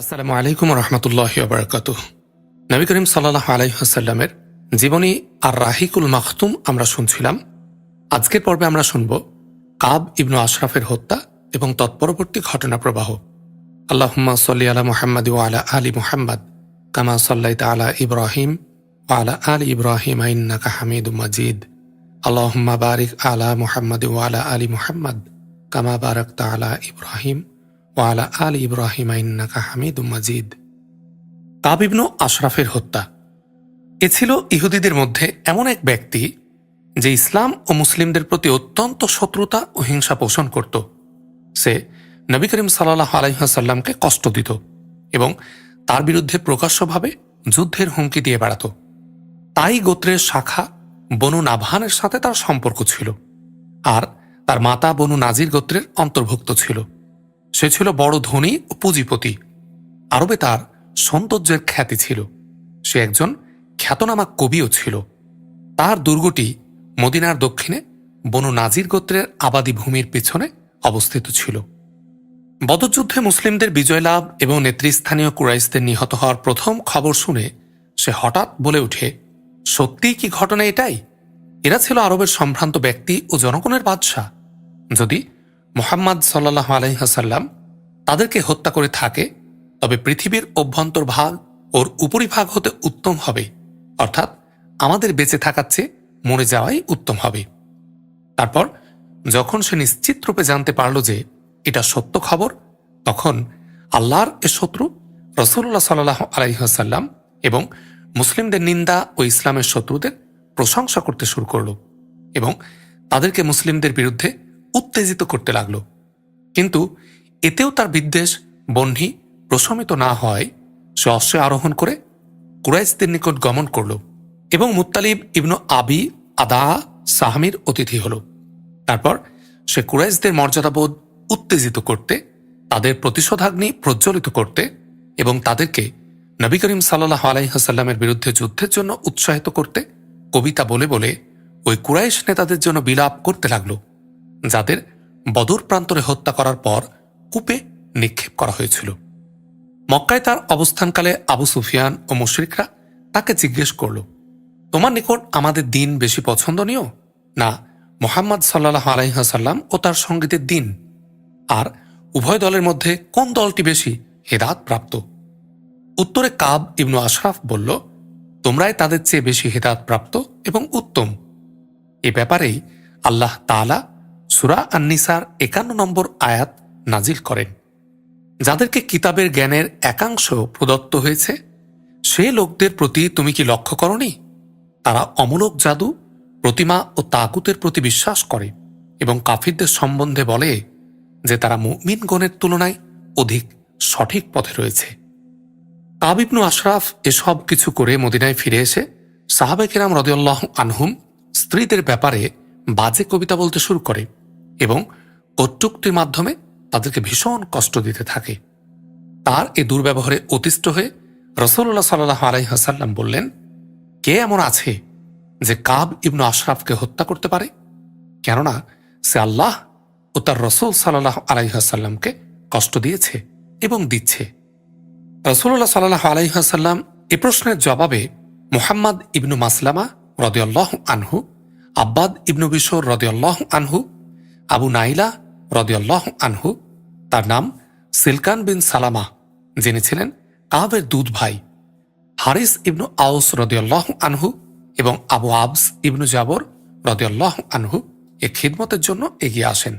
আসসালামু আলাইকুম রহমতুল্লাহ বারকাত নবী করিম সাল্লাহ আলাইসাল্লামের জীবনী আর রাহিকুল মাখতুম আমরা শুনছিলাম। আজকের পর্বে আমরা শুনব কাব ইবনু আশরাফের হত্যা এবং তৎপরবর্তী ঘটনা প্রবাহ। আল্লাহুম্মা সাল্লি আলা মুহাম্মদ ও আলা আলী মোহাম্মদ, কামা সাল্লাইতা আলা ইব্রাহিম ও আলা আলী ইব্রাহিম আইন্নাকা হামিদু মজিদ। আল্লাহুম্মা বারিক আলা মুহাম্মদ ও আলা আলী মুহাম্মদ, কামা বারাকতা আলা ইব্রাহিম ওয়ালা আল ইব্রাহিম ইন্নাকা হামিদুম মাজিদ। কাবিবনু আশরাফের হত্যা। এ ছিল ইহুদিদের মধ্যে এমন এক ব্যক্তি যে ইসলাম ও মুসলিমদের প্রতি অত্যন্ত শত্রুতা ও হিংসা পোষণ করত। সে নবী করিম সাল্লাহ আলাইসাল্লামকে কষ্ট দিত এবং তার বিরুদ্ধে প্রকাশ্যভাবে যুদ্ধের হুমকি দিয়ে বেড়াত। তাই গোত্রের শাখা বনু নাভানের সাথে তার সম্পর্ক ছিল। আর তার মাতা বনু নাজির গোত্রের অন্তর্ভুক্ত ছিল। সে ছিল বড় ধনী ও পুঁজিপতি। আরবে তার সৌন্দর্যের খ্যাতি ছিল। সে একজন খ্যাতনামা কবিও ছিল। তার দুর্গটি মদিনার দক্ষিণে বনু নাজির গোত্রের আবাদি ভূমির পিছনে অবস্থিত ছিল। বদরযুদ্ধে মুসলিমদের বিজয় লাভ এবং নেতৃস্থানীয় কুরাইশদের নিহত হওয়ার প্রথম খবর শুনে সে হঠাৎ বলে উঠে সত্যিই কি ঘটনা এটাই? এরা ছিল আরবের সম্ভ্রান্ত ব্যক্তি ও জনগণের বাদশাহ। যদি মোহাম্মদ সাল্লাহ আলহাসাল্লাম তাদেরকে হত্যা করে থাকে, তবে পৃথিবীর অভ্যন্তর ভাগ ওর উপরিভাগ হতে উত্তম হবে। অর্থাৎ আমাদের বেঁচে থাকার চেয়ে মরে যাওয়াই উত্তম হবে। তারপর যখন সে নিশ্চিত রূপে জানতে পারল যে এটা সত্য খবর, তখন আল্লাহর এ শত্রু রসুল্লাহ সাল্লাহ আলাইহাসাল্লাম এবং মুসলিমদের নিন্দা ও ইসলামের শত্রুদের প্রশংসা করতে শুরু করল এবং তাদেরকে মুসলিমদের বিরুদ্ধে উত্তেজিত করতে লাগল। কিন্তু এতেও তার বিদ্বেষ বহ্নি প্রশমিত না হয়, সে অশ্বে আরোহণ করে কুরাইশদের নিকট গমন করল এবং মুত্তালিব ইবনু আবি আদা সাহামির অতিথি হল। তারপর সে কুরাইশদের মর্যাদাবোধ উত্তেজিত করতে, তাদের প্রতিশোধাগ্নি প্রজ্বলিত করতে এবং তাদেরকে নবী করিম সাল্লাহ আলাইহাসাল্লামের বিরুদ্ধে যুদ্ধের জন্য উৎসাহিত করতে কবিতা বলে বলে ওই কুরাইশ নেতাদের জন্য বিলাপ করতে লাগল। যাদের বদর প্রান্তরে হত্যা করার পর কূপে নিক্ষেপ করা হয়েছিল। মক্কায় তার অবস্থানকালে আবু সুফিয়ান ও মুশরিকরা তাকে জিজ্ঞেস করল, তোমার নিকট আমাদের দিন বেশি পছন্দনীয় না মোহাম্মদ সাল্লাহ আলাইহাসাল্লাম ও তার সঙ্গীতের দিন? আর উভয় দলের মধ্যে কোন দলটি বেশি হেদাত প্রাপ্ত? উত্তরে কাব ইবনু আশরাফ বলল, তোমরাই তাদের চেয়ে বেশি হেদাত প্রাপ্ত এবং উত্তম। এ ব্যাপারেই আল্লাহ তালা সুরা আন্নিসার একান্ন নম্বর আয়াত নাজিল করেন। যাদেরকে কিতাবের জ্ঞানের একাংশ প্রদত্ত হয়েছে, সে লোকদের প্রতি তুমি কি লক্ষ্য করনি? তারা অমূলক জাদু, প্রতিমা ও তাকুতের প্রতি বিশ্বাস করে এবং কাফিরদের সম্বন্ধে বলে যে তারা মুমিনগণের তুলনায় অধিক সঠিক পথে রয়েছে। কাবিবনু আশরাফ এসব কিছু করে মদিনায় ফিরে এসে সাহাবেকেরাম রদিউল্লাহ আনহুম স্ত্রীদের ব্যাপারে বাজে কবিতা বলতে শুরু করে। এবং কটুক্তির মাধ্যমে তাদেরকে ভীষণ কষ্ট দিতে থাকে। তার এ দুর্ব্যবহারে অতিষ্ঠ হয়ে রসল্লাহ সাল্লাহ আলাইহাসাল্লাম বললেন, কে এমন আছে যে কাব ইবনু আশরাফকে হত্যা করতে পারে? কেননা সে আল্লাহ ও তার রসুল সাল্লাহ আলাইহাসাল্লামকে কষ্ট দিয়েছে এবং দিচ্ছে। রসুল্লাহ সাল্লাহ আলাইহাসাল্লাম এ প্রশ্নের জবাবে মুহাম্মদ ইবনু মাসলামা রদিয়াল্লাহ আনহু, আব্বাদ ইবনু বিশোর রদিয়াল্লাহ আনহু আবু নাইলা রদিয়াল্লাহ আনহু, তার নাম সিলকান বিন সালামা, যিনি ছিলেন কাবের দুধ ভাই। হারিস ইবনু আউস রদিয়াল্লাহ আনহু এবং আবু আবস ইবনু জাবর রদিয়াল্লাহ আনহু এ খিদমতের জন্য এগিয়ে আসেন।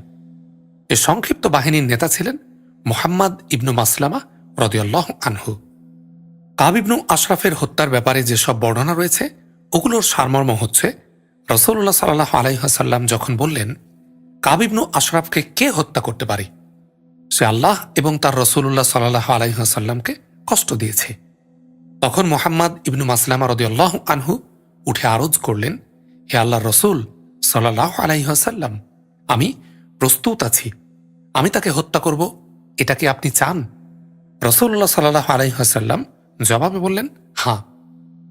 এ সংক্ষিপ্ত বাহিনীর নেতা ছিলেন মোহাম্মদ ইবনু মাসলামা রদিয়াল্লাহ আনহু। কাবিবনু আশরাফের হত্যার ব্যাপারে যেসব বর্ণনা রয়েছে, ওগুলোর সারমর্ম হচ্ছে রসুল্লাহ সাল্লাহ আলাইহাসাল্লাম যখন বললেন কাবিবনু আশরাফকে কে হত্যা করতে পারে? সে আল্লাহ এবং তার রসুল্লাহ সাল্লাহ আলাইহাসাল্লামকে কষ্ট দিয়েছে। তখন মোহাম্মদ ইবনু মাসলামা রদিয়াল্লাহ আনহু উঠে আরজ করলেন, হে আল্লাহ রসুল সাল্লাহ আলাইহাসাল্লাম আমি প্রস্তুত আছি। আমি তাকে হত্যা করব। এটা কি আপনি চান? রসুল্লাহ সাল্লাহ আলাইহাসাল্লাম জবাবে বললেন, হাঁ।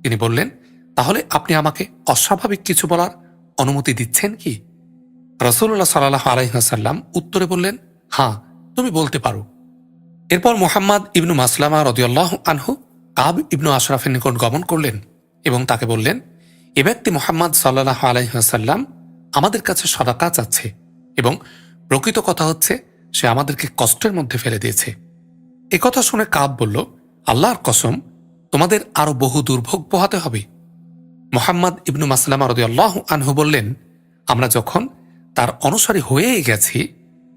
তিনি বললেন, তাহলে আপনি আমাকে অস্বাভাবিক কিছু বলার অনুমতি দিচ্ছেন কি? রসুল্লাহ সাল্লাহ আলাইহাসাল্লাম উত্তরে বললেন হাঁ তুমি বলতে পারো। এরপর মোহাম্মদ ইবনু মাসলামা রদিয়াল্লাহ আনহু কাব ইবনু আশরাফের নিকট গমন করলেন এবং তাকে বললেন, এ ব্যক্তি মোহাম্মদ সাল্লাহ আলাইসাল্লাম আমাদের কাছে সদাকা চাচ্ছে এবং প্রকৃত কথা হচ্ছে সে আমাদেরকে কষ্টের মধ্যে ফেলে দিয়েছে। কথা শুনে কাব বলল, আল্লাহর কসম, তোমাদের আরও বহু দুর্ভোগ পোহাতে হবে। মোহাম্মদ ইবনু মাসলামা রদিয়াল্লাহ আনহু বললেন, আমরা যখন তার অনুসারী হয়েই গেছি,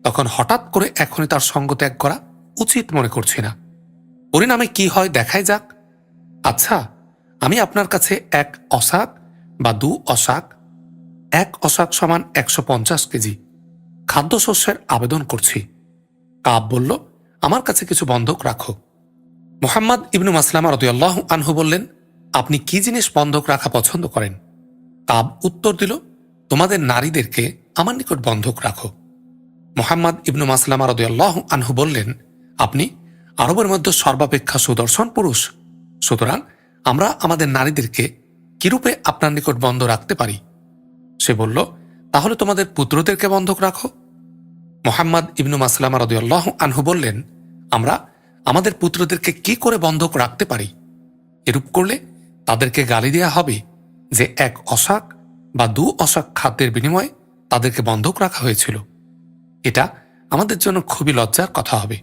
তখন হঠাৎ করে এখনই তার সঙ্গ ত্যাগ করা উচিত মনে করছি না। পরিণামে কি হয় দেখাই যাক। আচ্ছা আমি আপনার কাছে এক অশাক বা দু অশাক, এক অশাক সমান একশো পঞ্চাশ কেজি খাদ্যশস্যের আবেদন করছি। কাব বলল, আমার কাছে কিছু বন্ধক রাখো। মোহাম্মদ ইবনু মাসলামা রদিয়াল্লাহ আনহু বললেন, আপনি কি জিনিস বন্ধক রাখা পছন্দ করেন? কাব উত্তর দিল, তোমাদের নারীদেরকে আমার নিকট বন্ধক রাখো। মোহাম্মদ ইবনু মাসলামা রদিয়াল্লাহ আনহু বললেন, আপনি আরবের মধ্যে সর্বাপেক্ষা সুদর্শন পুরুষ। সুতরাং আমরা আমাদের নারীদেরকে কিরূপে আপনার নিকট বন্ধ রাখতে পারি? সে বলল, তাহলে তোমাদের পুত্রদেরকে বন্ধক রাখো। মোহাম্মদ ইবনু মাসলামা রদিয়াল্লাহ আনহু বললেন, আমরা আমাদের পুত্রদেরকে কি করে বন্ধক রাখতে পারি? এরূপ করলে তাদেরকে গালি দেওয়া হবে যে এক অশাক বা দু অশাক খাদ্যের বিনিময়ে তাদেরকে বন্ধক রাখা হয়েছিল। এটা আমাদের জন্য খুবই লজ্জার কথা হবে।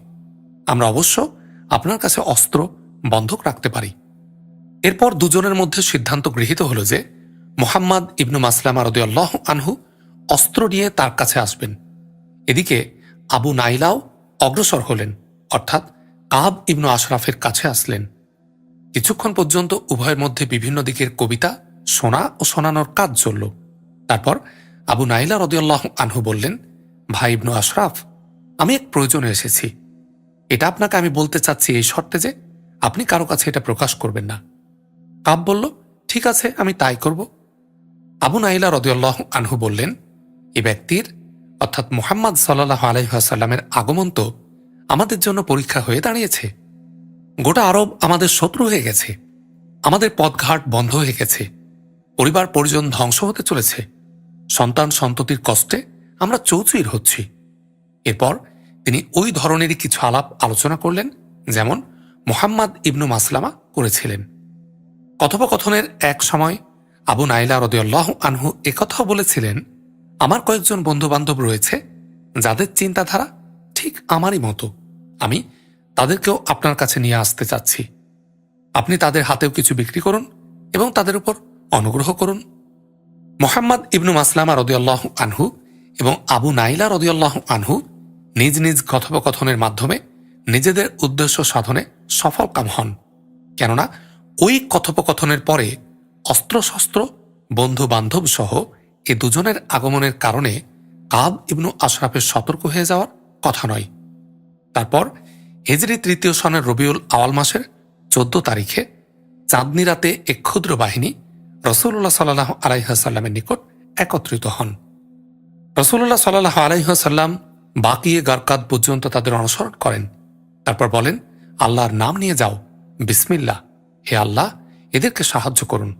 আমরা অবশ্য আপনার কাছে অস্ত্র বন্ধক রাখতে পারি। এরপর দুজনের মধ্যে সিদ্ধান্ত গৃহীত হল যে মোহাম্মদ ইবনু মাসলামা রদিয়াল্লাহ আনহু অস্ত্র নিয়ে তার কাছে আসবেন। এদিকে আবু নাইলাও অগ্রসর হলেন, অর্থাৎ কাব ইবনু আশরাফের কাছে আসলেন। কিছুক্ষণ পর্যন্ত উভয়ের মধ্যে বিভিন্ন দিকের কবিতা, শোনা ও শোনানোর কাজ চলল। তারপর আবু নাইলা রদিয়াল্লাহ আনহু বললেন, ভাই ইবনু আশরাফ, আমি এক প্রয়োজনে এসেছি। এটা আপনাকে আমি বলতে চাচ্ছি এই শর্তে যে, আপনি কারও কাছে এটা প্রকাশ করবেন না। কাব বলল, ঠিক আছে, আমি তাই করব। আবু নাইলা রদিয়াল্লাহ আনহু বললেন, এ ব্যক্তির, অর্থাৎ মুহাম্মদ সাল্লাহ আলহাসাল্লামের আগমন তো আমাদের জন্য পরীক্ষা হয়ে দাঁড়িয়েছে। গোটা আরব আমাদের শত্রু হয়ে গেছে। আমাদের পথঘাট বন্ধ হয়ে গেছে। পরিবার পরিজন ধ্বংস হতে চলেছে। সন্তান সন্ততির কষ্টে আমরা চৌচুইর হচ্ছি। এরপর তিনি ওই ধরনেরই কিছু আলাপ আলোচনা করলেন, যেমন মোহাম্মদ ইবনু মাসলামা করেছিলেন। কথোপকথনের এক সময় আবু নাইলা রদিয়াল্লাহ আনহু একথাও বলেছিলেন, আমার কয়েকজন বন্ধু বান্ধব রয়েছে, যাদের চিন্তাধারা ঠিক আমারই মতো। আমি তাদেরকেও আপনার কাছে নিয়ে আসতে চাচ্ছি। আপনি তাদের হাতেও কিছু বিক্রি করুন এবং তাদের উপর অনুগ্রহ করুন। মোহাম্মদ ইবনু মাসলামা রদিয়াল্লাহ আনহু এবং আবু নাইলা রদিয়াল্লাহ আনহু নিজ নিজ কথোপকথনের মাধ্যমে নিজেদের উদ্দেশ্য সাধনে সফলকাম হন। কেননা, ওই কথোপকথনের পরে অস্ত্রশস্ত্র বন্ধু বান্ধব সহ এ দুজনের আগমনের কারণে কাব ইবনু আশরাফের সতর্ক হয়ে যাওয়ার কথা নয়। তারপর হেজরি তৃতীয় সনের রবিউল আওয়াল মাসের চোদ্দ তারিখে চাঁদনি রাতে এক ক্ষুদ্র বাহিনী রসুল্লাহ সাল্লাহ আলাইহাসাল্লামের নিকট একত্রিত হন। রসুল্লাহ সাল্লাহ আলাইহাসাল্লাম বাকিয়ে গারকাত পর্যন্ত তাদের অনুসরণ করেন। তারপর বলেন, আল্লাহর নাম নিয়ে যাও। বিসমিল্লা হে আল্লাহ, এদেরকে সাহায্য করুন।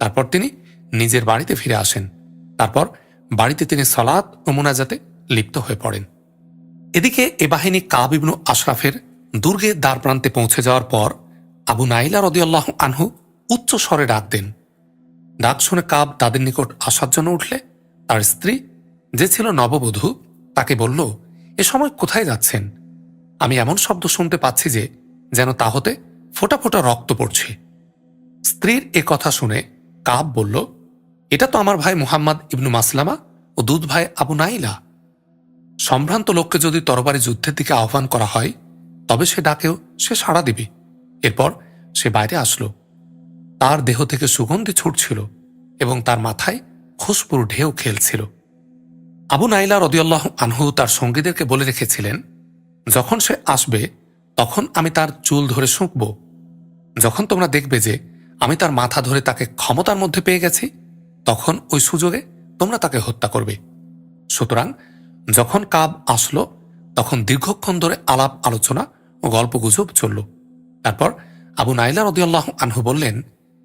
তারপর তিনি নিজের বাড়িতে ফিরে আসেন। তারপর বাড়িতে তিনি সলাৎ ও মোনাজাতে লিপ্ত হয়ে পড়েন। এদিকে এ বাহিনী কাব ইবনু আশরাফের দুর্গের দ্বার প্রান্তে পৌঁছে যাওয়ার পর আবু নাইলা রদিয়াল্লাহ আনহু উচ্চ স্বরে ডাক দেন। ডাক শুনে কাব তাদের নিকট আসার জন্য উঠলে, তার স্ত্রী, যে ছিল নববধূ, তাকে বলল, এ সময় কোথায় যাচ্ছেন? আমি এমন শব্দ শুনতে পাচ্ছি যে, যেন তা হতে ফোটা ফোটা রক্ত পড়ছে। স্ত্রীর এ কথা শুনে কাব বলল, এটা তো আমার ভাই মুহাম্মদ ইবনু মাসলামা ও দুধ ভাই আবু নাইলা। সম্ভ্রান্ত লোককে যদি তরবারি যুদ্ধের দিকে আহ্বান করা হয়, তবে সে ডাকেও সে সাড়া দিবে। এরপর সে বাইরে আসলো। তার দেহ থেকে সুগন্ধি ছুটছিল এবং তার মাথায় খুশপুর ঢেউ খেলছিল। আবু নাইলা রদিয়াল্লাহ আনহু তার সঙ্গীদেরকে বলে রেখেছিলেন, যখন সে আসবে, তখন আমি তার চুল ধরে শুঁকব। যখন তোমরা দেখবে যে আমি তার মাথা ধরে তাকে ক্ষমতার মধ্যে পেয়ে গেছি, তখন ওই সুযোগে তোমরা তাকে হত্যা করবে। সুতরাং যখন কাব আসলো, তখন দীর্ঘক্ষণ ধরে আলাপ আলোচনা ও গল্পগুজব চলল। তারপর আবু নাইলা রদিয়াল্লাহ আনহু বললেন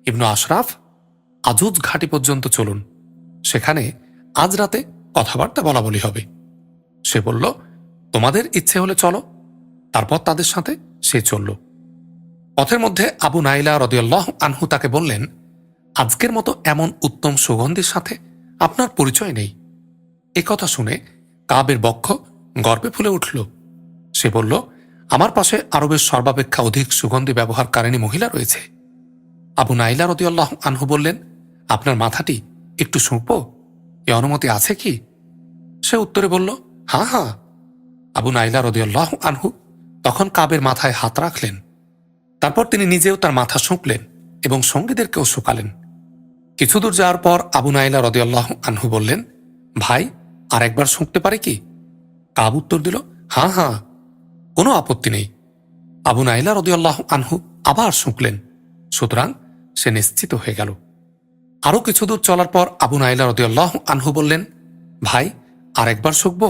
ইবনু আশরাফ আজুজ ঘাটি পর্যন্ত চলুন। সেখানে আজ রাতে কথাবার্তা বলা বলি হবে। সে বলল, তোমাদের ইচ্ছে হলে চলো। তারপর তাদের সাথে সে চলল। পথের মধ্যে আবু নাইলা রদিয়াল্লাহ আনহু তাকে বললেন, আজকের মতো এমন উত্তম সুগন্ধির সাথে আপনার পরিচয় নেই। এ কথা শুনে কাবের বক্ষ গর্বে ফুলে উঠল। সে বলল, আমার পাশে আরবের সর্বাপেক্ষা অধিক সুগন্ধি ব্যবহারকারিণী মহিলা রয়েছে। আবু নাইলা রদিয়াল্লাহ আনহু বললেন, আপনার মাথাটি একটু শুঁকব এ অনুমতি আছে কি? সে উত্তরে বলল হ্যাঁ হ্যাঁ আবু নাইলা রদিয়াল্লাহ আনহু তখন কাবের মাথায় হাত রাখলেন। তারপর তিনি নিজেও তার মাথা শুঁকলেন এবং সঙ্গীদেরকেও শুকালেন। কিছু দূর যাওয়ার পর আবু নাইলা রদিয়াল্লাহ আনহু বললেন, ভাই, আর একবার শুঁকতে পারে কি? কাব উত্তর দিল হ্যাঁ হ্যাঁ কোনো আপত্তি নেই। আবু নাইলা রদিয়াল্লাহ আনহু আবার শুঁকলেন সুতরাং সে নিশ্চিত হয়ে গেল। আরও কিছু দূর চলার পর আবু নাইলা রদিয়াল্লাহ আনহু বললেন, ভাই আর একবার শুকব?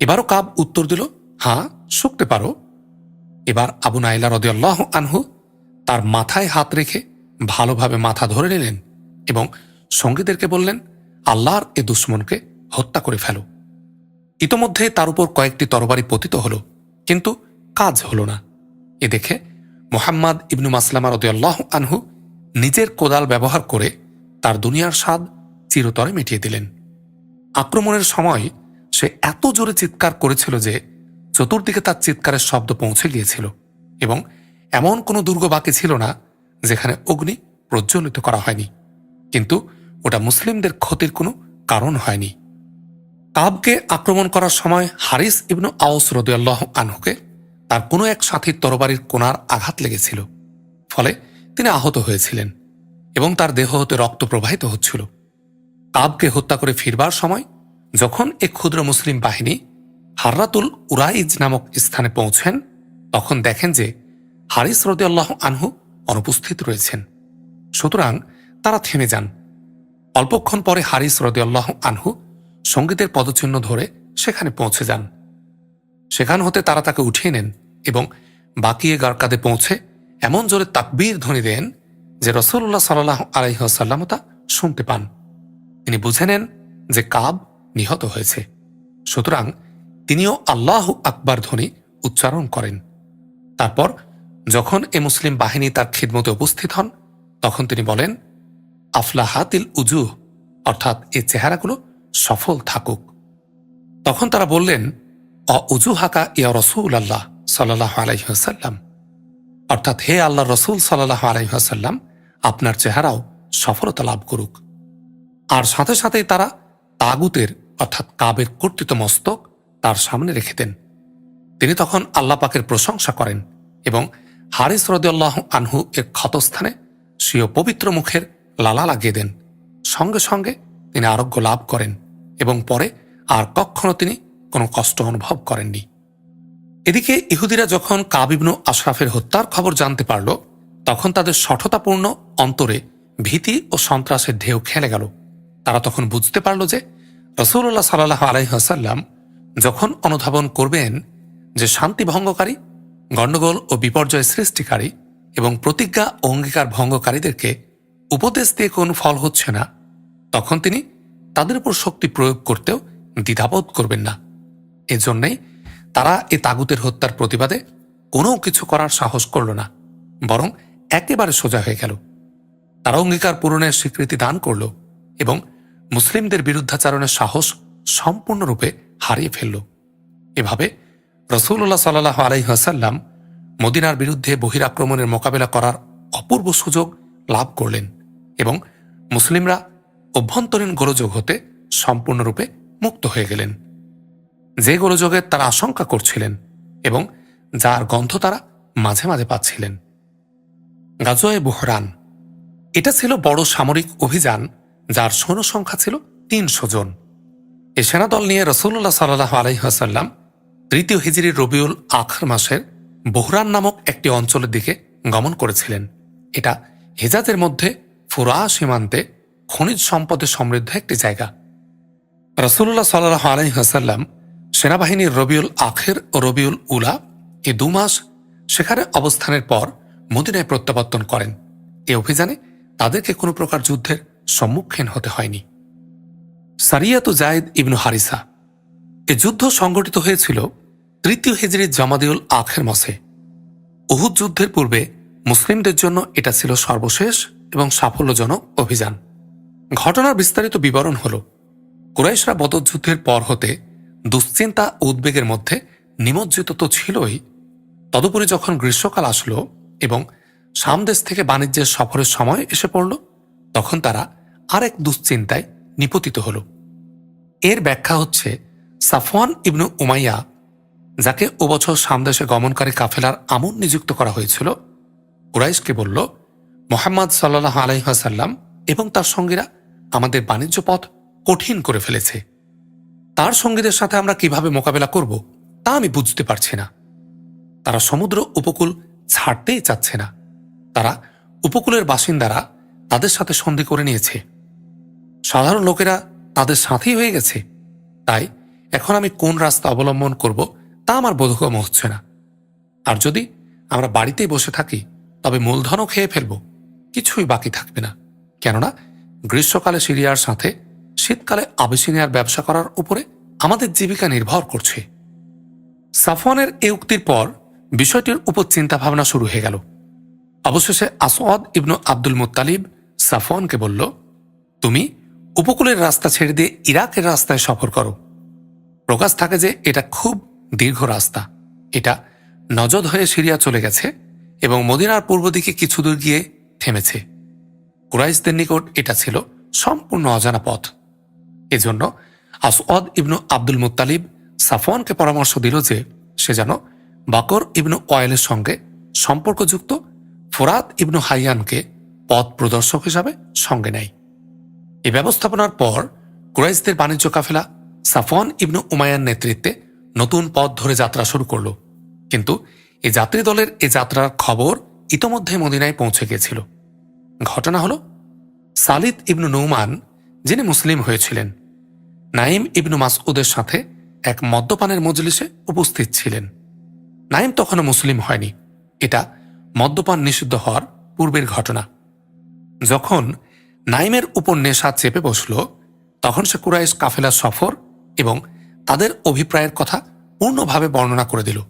এবারও কাব উত্তর দিল হ্যাঁ শুকতে পারো। এবার আবু নাইলা রদিয়াল্লাহ আনহু তার মাথায় হাত রেখে ভালোভাবে মাথা ধরে নিলেন এবং সঙ্গীদেরকে বললেন, আল্লাহর এ দুশ্মনকে হত্যা করে ফেলো। ইতোমধ্যে তার উপর কয়েকটি তরবারি পতিত হল, কিন্তু কাজ হল না। এ দেখে মোহাম্মদ ইবনু মাসলামা রদিয়াল্লাহ আনহু নিজের কোদাল ব্যবহার করে তার দুনিয়ার স্বাদ চিরতরে মিটিয়ে দিলেন। আক্রমণের সময় সে এত জোরে চিৎকার করেছিল যে চতুর্দিকে তার চিৎকারের শব্দ পৌঁছে গিয়েছিল এবং এমন কোনো দুর্গ বাকি ছিল না যেখানে অগ্নি প্রজ্বলিত করা হয়নি। কিন্তু ওটা মুসলিমদের ক্ষতির কোনো কারণ হয়নি। কাবকে আক্রমণ করার সময় হারিস ইবনু আউস রদিয়াল্লাহ আনহুকে তার কোনো এক সাথীর তরবারির কোনার আঘাত লেগেছিল। ফলে তিনি আহত হয়েছিলেন এবং তার দেহ হতে রক্ত প্রবাহিত হচ্ছিল। কাবকে হত্যা করে ফিরবার সময় যখন এক ক্ষুদ্র মুসলিম বাহিনী হার্রাতুল উরাইজ নামক স্থানে পৌঁছেন, তখন দেখেন যে হারিস রদিয়াল্লাহ আনহু অনুপস্থিত রয়েছেন। সুতরাং তারা থেমে যান। অল্পক্ষণ পরে হারিস রদিয়াল্লাহ আনহু সঙ্গীতের পদচিহ্ন ধরে সেখানে পৌঁছে যান। সেখান হতে তারা তাকে উঠিয়ে নেন এবং বাকিয়ে গারকাদে পৌঁছে এমন জোরে তাকবীর ধ্বনি দেন যে রসুল্লাহ সাল্লাহ আলাইসাল্লাম তা শুনতে পান। তিনি বুঝে নেন যে কাব নিহত হয়েছে। সুতরাং তিনিও আল্লাহ আকবার ধ্বনি উচ্চারণ করেন। তারপর যখন এ মুসলিম বাহিনী তার খিদমতে উপস্থিত হন, তখন তিনি বলেন, আফলাহাতিল উজুহ অর্থাৎ এ চেহারাগুলো সফল থাকুক। তখন তারা বললেন, অ উজু হাকা ইয়া রসুল আল্লাহ সাল্লাহ আলাইসাল্লাম অর্থাৎ হে আল্লাহ রসুল সাল্লাহ আলাইসাল্লাম আপনার চেহারাও সফলতা লাভ করুক। আর সাথে সাথেই তারা তাগুতের, অর্থাৎ কাবের কর্তৃত মস্তক তার সামনে রেখে দেন। তিনি তখন আল্লাহ পাকের প্রশংসা করেন এবং হারিস রদিয়াল্লাহ আনহু এর ক্ষতস্থানে স্বীয় পবিত্র মুখের লালা লাগিয়ে দেন। সঙ্গে সঙ্গে তিনি আরোগ্য লাভ করেন এবং পরে আর কখনো তিনি কোনো কষ্ট অনুভব করেননি। এদিকে ইহুদিরা যখন কাবিবনু আশরাফের হত্যার খবর জানতে পারল, তখন তাদের সঠতাপূর্ণ অন্তরে ভীতি ও সন্ত্রাসের ঢেউ খেলে গেল। তারা তখন বুঝতে পারল যে রসুল্লাহ সাল্লাহ আলাইহাসাল্লাম যখন অনুধাবন করবেন যে শান্তি ভঙ্গকারী, গণ্ডগোল ও বিপর্যয় সৃষ্টিকারী এবং প্রতিজ্ঞা অঙ্গীকার ভঙ্গকারীদেরকে উপদেশ দিয়ে কোন ফল হচ্ছে না, তখন তিনি তাদের উপর শক্তি প্রয়োগ করতেও দ্বিধাবোধ করবেন না। এজন্যই তারা এ তাগুতের হত্যার প্রতিবাদে কোনো কিছু করার সাহস করল না, বরং একেবারে সোজা হয়ে গেল। তারা অঙ্গীকার পূরণের স্বীকৃতি দান করল এবং মুসলিমদের বিরুদ্ধাচারণের সাহস সম্পূর্ণরূপে হারিয়ে ফেলল। এভাবে রসুল্লাহ সাল্লাহ আলাইহাসাল্লাম মদিনার বিরুদ্ধে বহিরাক্রমণের মোকাবেলা করার অপূর্ব সুযোগ লাভ করলেন এবং মুসলিমরা অভ্যন্তরীণ গোলযোগ হতে সম্পূর্ণরূপে মুক্ত হয়ে গেলেন। যে গোলযোগের তারা আশঙ্কা করছিলেন এবং যার গন্ধ তারা মাঝে মাঝে পাচ্ছিলেন। গাজোয়ে বহরান, এটা ছিল বড় সামরিক অভিযান যার সৈন্য সংখ্যা ছিল তিনশো জন। এ সেনাদল নিয়ে রসুল্লাহ সাল্লাহ আলহিহাসাল্লাম তৃতীয় হিজড়ির রবিউল আখর মাসের বহরান নামক একটি অঞ্চলের দিকে গমন করেছিলেন। এটা হেজাজের মধ্যে ফুরা সীমান্তে খনিজ সম্পদে সমৃদ্ধ একটি জায়গা। রসুল্লাহ সাল্লাহ আলহিহাসাল্লাম সেনাবাহিনীর রবিউল আখের ও রবিউল উলা এ দু মাস সেখানে অবস্থানের পর মদিনায় প্রত্যাবর্তন করেন। এ অভিযানে তাদেরকে কোনো প্রকার যুদ্ধের সম্মুখীন হতে হয়নি। সারিয়াতু জায়দ ইবনু হারিসা, এ যুদ্ধ সংগঠিত হয়েছিল তৃতীয় হিজড়ির জামাদিউল আখের মাসে। উহুদ যুদ্ধের পূর্বে মুসলিমদের জন্য এটা ছিল সর্বশেষ এবং সাফল্যজনক অভিযান। ঘটনার বিস্তারিত বিবরণ হল, কুরাইশরা বদর যুদ্ধের পর হতে দুশ্চিন্তা উদ্বেগের মধ্যে নিমজ্জিত তো ছিলই। তদুপরি যখন গ্রীষ্মকাল আসলো এবং সামদেশ থেকে বাণিজ্যের সফরের সময় এসে পড়ল, তখন তারা আরেক দুশ্চিন্তায় নিপতিত হল। এর ব্যাখ্যা হচ্ছে সাফওয়ান ইবনু উমাইয়া, যাকে ও বছর সামদেশে গমনকারী কাফেলার আমন নিযুক্ত করা হয়েছিল, কুরাইশকে বলল, মোহাম্মদ সাল্লাহ আলাইহাসাল্লাম এবং তার সঙ্গীরা আমাদের বাণিজ্য পথ কঠিন করে ফেলেছে। তার সঙ্গীদের সাথে আমরা কীভাবে মোকাবেলা করব, তা আমি বুঝতে পারছি না। তারা সমুদ্র উপকূল ছাড়তেই চাচ্ছে না। তারা উপকূলের বাসিন্দারা তাদের সাথে সন্ধি করে নিয়েছে। সাধারণ লোকেরা তাদের সাথেই হয়ে গেছে। তাই এখন আমি কোন রাস্তা অবলম্বন করব, তা আমার বোধগম্য হচ্ছে না। আর যদি আমরা বাড়িতেই বসে থাকি, তবে মূলধনও খেয়ে ফেলব। কিছুই বাকি থাকবে না। কেননা, গ্রীষ্মকালে সিরিয়ার সাথে শীতকালে আবিসিনিয়ার ব্যবসা করার উপরে আমাদের জীবিকা নির্ভর করছে। সাফওয়ানের এই উক্তির পর বিষয়টির উপর চিন্তা ভাবনা শুরু হয়ে গেল। অবশেষে আসওয়াদ ইবনু আব্দুল মুত্তালিব সাফওয়ানকে বলল, তুমি উপকূলের রাস্তা ছেড়ে দিয়ে ইরাকের রাস্তায় সফর করো। প্রকাশ থাকে যে এটা খুব দীর্ঘ রাস্তা। এটা নজদ হয়ে সিরিয়া চলে গেছে এবং মদিনার পূর্ব দিকে কিছু দূর গিয়ে থেমেছে। কুরাইশদের নিকট এটা ছিল সম্পূর্ণ অজানা পথ। এজন্য আসওয়াদ ইবনু আব্দুল মুত্তালিব সাফওয়ানকে পরামর্শ দিল যে সে যেন বাকর ইবনু ওয়েলের সঙ্গে সম্পর্কযুক্ত ফোরাত ইবনু হাইয়ানকে পথ প্রদর্শক হিসাবে সঙ্গে নেয়। এ ব্যবস্থাপনার পর কুরাইশদের বাণিজ্য কাফেলা সাফওয়ান ইবনু উমায়ান নেতৃত্বে নতুন পথ ধরে যাত্রা শুরু করল। কিন্তু এ যাত্রী দলের এ যাত্রার খবর ইতোমধ্যে মদিনায় পৌঁছে গিয়েছিল। ঘটনা হল সালিদ ইবনু নৌমান, যিনি মুসলিম হয়েছিলেন নাইম ইবনু মাসউদের সাথে এক মদ্যপানের মজলিসে উপস্থিত ছিলেন। নাইম তখনও মুসলিম হয়নি। এটা মদ্যপান নিষিদ্ধ হওয়ার পূর্বের ঘটনা। যখন নাইমের উপর নেশা চেপে বসল, তখন সে কুরাইশ কাফেলার সফর এবং তাদের অভিপ্রায়ের কথা পূর্ণভাবে বর্ণনা করে দিল।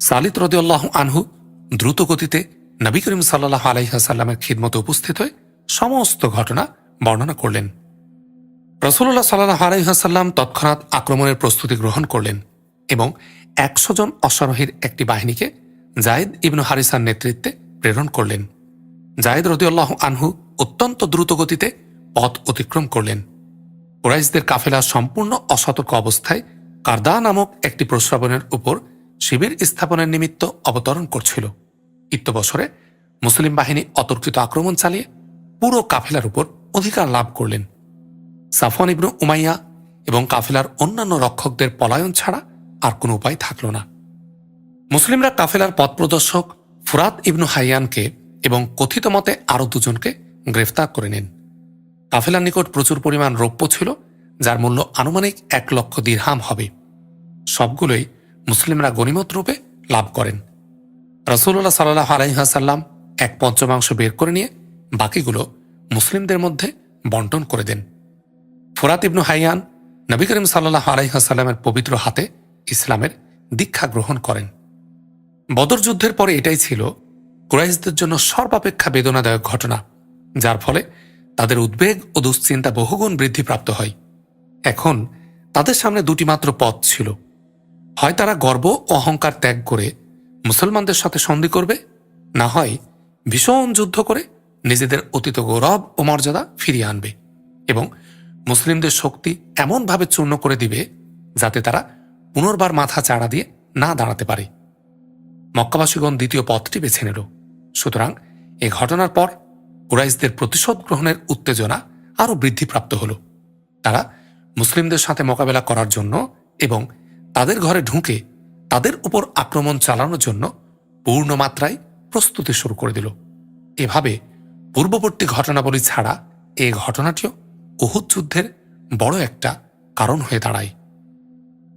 সালিত রদিউল্লাহ আনহু দ্রুত গতিতে নবী করিম সাল্লাহ আলাইহাসাল্লামের খিদমতে উপস্থিত হয়ে সমস্ত ঘটনা বর্ণনা করলেন। রসুল্লাহ সাল্লাহ আলাইহাসাল্লাম তৎক্ষণাৎ আক্রমণের প্রস্তুতি গ্রহণ করলেন এবং একশো জন অশ্বারোহীর একটি বাহিনীকে জায়েদ ইবনু হারিসার নেতৃত্বে প্রেরণ করলেন। জায়েদ রদিউল্লাহ আনহু অত্যন্ত দ্রুত গতিতে পথ অতিক্রম করলেন। কুরাইশদের কাফেলা সম্পূর্ণ অসতর্ক অবস্থায় কারদা নামক একটি প্রস্রাবনের উপর শিবির স্থাপনের নিমিত্ত অবতরণ করছিল। ইত্যবসরে মুসলিম বাহিনী অতর্কিত আক্রমণ চালিয়ে পুরো কাফেলার উপর অধিকার লাভ করলেন। সাফন ইবনু উমাইয়া এবং কাফেলার অন্যান্য রক্ষকদের পলায়ন ছাড়া আর কোনো উপায় থাকল না। মুসলিমরা কাফেলার পথ প্রদর্শক ফুরাত ইবনু হাইয়ানকে এবং কথিত মতে আরও দুজনকে গ্রেফতার করে নেন। কাফেলার নিকট প্রচুর পরিমাণ রৌপ্য ছিল, যার মূল্য আনুমানিক এক লক্ষ দীর্হাম হবে। সবগুলোই মুসলিমরা গণিমত রূপে লাভ করেন। রসুল্লাহ সাল্লাহ আলাইহাসাল্লাম এক পঞ্চমাংশ বের করে নিয়ে বাকিগুলো মুসলিমদের মধ্যে বন্টন করে দেন। ফোরাত ইবনু হাইয়ান নবী করিম সাল্লাহ আলাইহাসাল্লামের পবিত্র হাতে ইসলামের দীক্ষা গ্রহণ করেন। বদর যুদ্ধের পরে এটাই ছিল কুরাইশদের জন্য সর্বাপেক্ষা বেদনাদায়ক ঘটনা, যার ফলে তাদের উদ্বেগ ও দুশ্চিন্তা বহুগুণ বৃদ্ধিপ্রাপ্ত হয়। এখন তাদের সামনে দুটি মাত্র পথ ছিল। হয় তারা গর্ব ও অহংকার ত্যাগ করে মুসলমানদের সাথে সন্ধি করবে, না হয় ভীষণ যুদ্ধ করে নিজেদের অতীত গৌরব ও মর্যাদা ফিরিয়ে আনবে এবং মুসলিমদের শক্তি এমনভাবে চূর্ণ করে দিবে যাতে তারা পুনর্বার মাথা চাড়া দিয়ে না দাঁড়াতে পারে। মক্কাবাসীগণ দ্বিতীয় পথটি বেছে নিল। সুতরাং এ ঘটনার পর কুরাইশদের প্রতিশোধ গ্রহণের উত্তেজনা আরও বৃদ্ধিপ্রাপ্ত হল। তারা মুসলিমদের সাথে মোকাবেলা করার জন্য এবং তাদের ঘরে ঢুকে তাদের উপর আক্রমণ চালানোর জন্য পূর্ণ মাত্রায় প্রস্তুতি শুরু করে দিল। এভাবে পূর্ববর্তী ঘটনাবলী ছাড়া এ ঘটনাটিও উহুদ যুদ্ধের বড় একটা কারণ হয়ে দাঁড়ায়।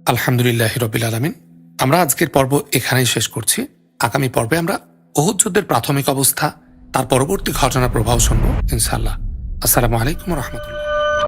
আলহামদুলিল্লাহ রবিল আলমিন। আমরা আজকের পর্ব এখানেই শেষ করছি। আগামী পর্বে আমরা ওহুদ যুদ্ধের প্রাথমিক অবস্থা, তার পরবর্তী ঘটনা প্রভাব শুনব ইনশাল্লাহ আসসালামু আলাইকুম রহমতুল্লাহ।